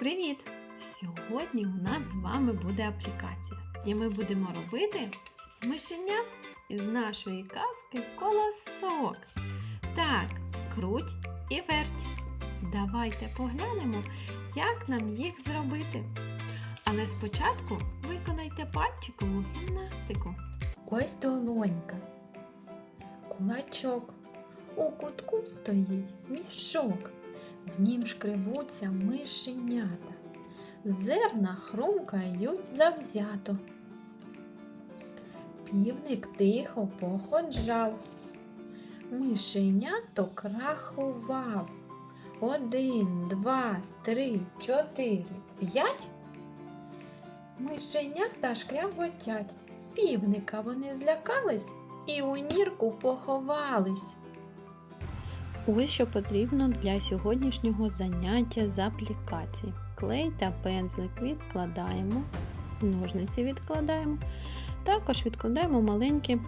Привіт! Сьогодні у нас з вами буде аплікація, і ми будемо робити мишенят із нашої казки колосок. Так, круть і верть. Давайте поглянемо, як нам їх зробити. Але спочатку виконайте пальчикову гімнастику. Ось долонька, кулачок. У кутку стоїть мішок, в нім шкребуться мишенята. Зерна хрумкають завзято. Півник тихо походжав, мишеняток рахував. Один, два, три, чотири, п'ять. Мишенята шкряботять. Півника вони злякались і у нірку поховались. Ось що потрібно для сьогоднішнього заняття з аплікації. Клей та пензлик відкладаємо, ножниці відкладаємо. Також відкладаємо маленькі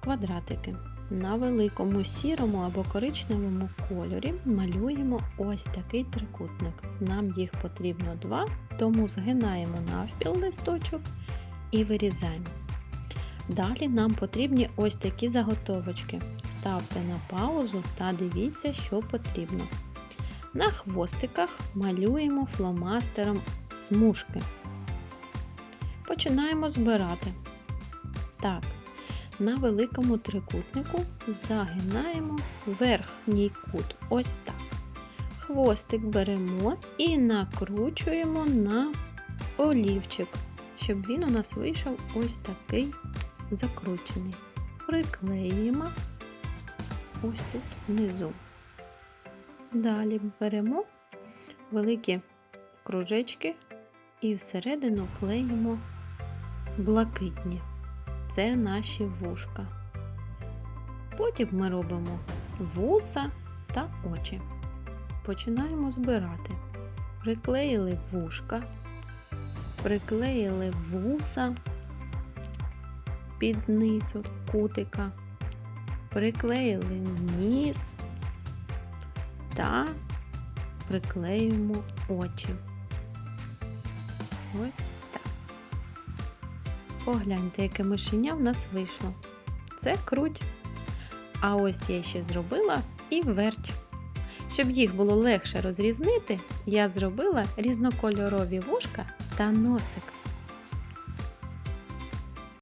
квадратики. На великому сірому або коричневому кольорі малюємо ось такий трикутник. Нам їх потрібно два, тому згинаємо навпіл листочок і вирізаємо. Далі нам потрібні ось такі заготовочки. Ставте на паузу та дивіться, що потрібно. На хвостиках малюємо фломастером смужки. Починаємо збирати. Так, на великому трикутнику загинаємо верхній кут. Ось так. Хвостик беремо і накручуємо на олівчик, щоб він у нас вийшов ось такий закручений. Приклеїмо ось тут внизу. Далі беремо великі кружечки і всередину клеїмо блакитні. Це наші вушка. Потім ми робимо вуса та очі. Починаємо збирати. Приклеїли вушка, приклеїли вуса під низ кутика, приклеїли ніс та приклеюємо очі. Ось так. Погляньте, яке мишеня в нас вийшло. Це круть. А ось я ще зробила і верть. Щоб їх було легше розрізнити, я зробила різнокольорові вушка та носик.